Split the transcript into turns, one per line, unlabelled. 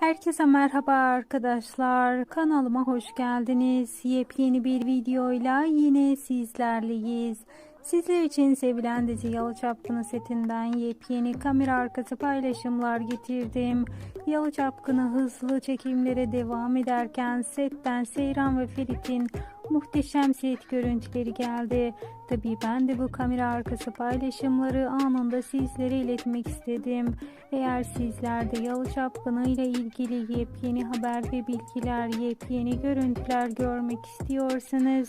Herkese merhaba arkadaşlar. Kanalıma hoş geldiniz. Yepyeni bir videoyla yine sizlerleyiz. Sizler için sevilen dizi Yalı Çapkını setinden yepyeni kamera arkası paylaşımlar getirdim. Yalı Çapkını hızlı çekimlere devam ederken setten Seyran ve Ferit'in muhteşem set görüntüleri geldi. Tabii ben de bu kamera arkası paylaşımları anında sizlere iletmek istedim. Eğer sizler de Yalı Çapkını ile ilgili yepyeni haber ve bilgiler, yepyeni görüntüler görmek istiyorsanız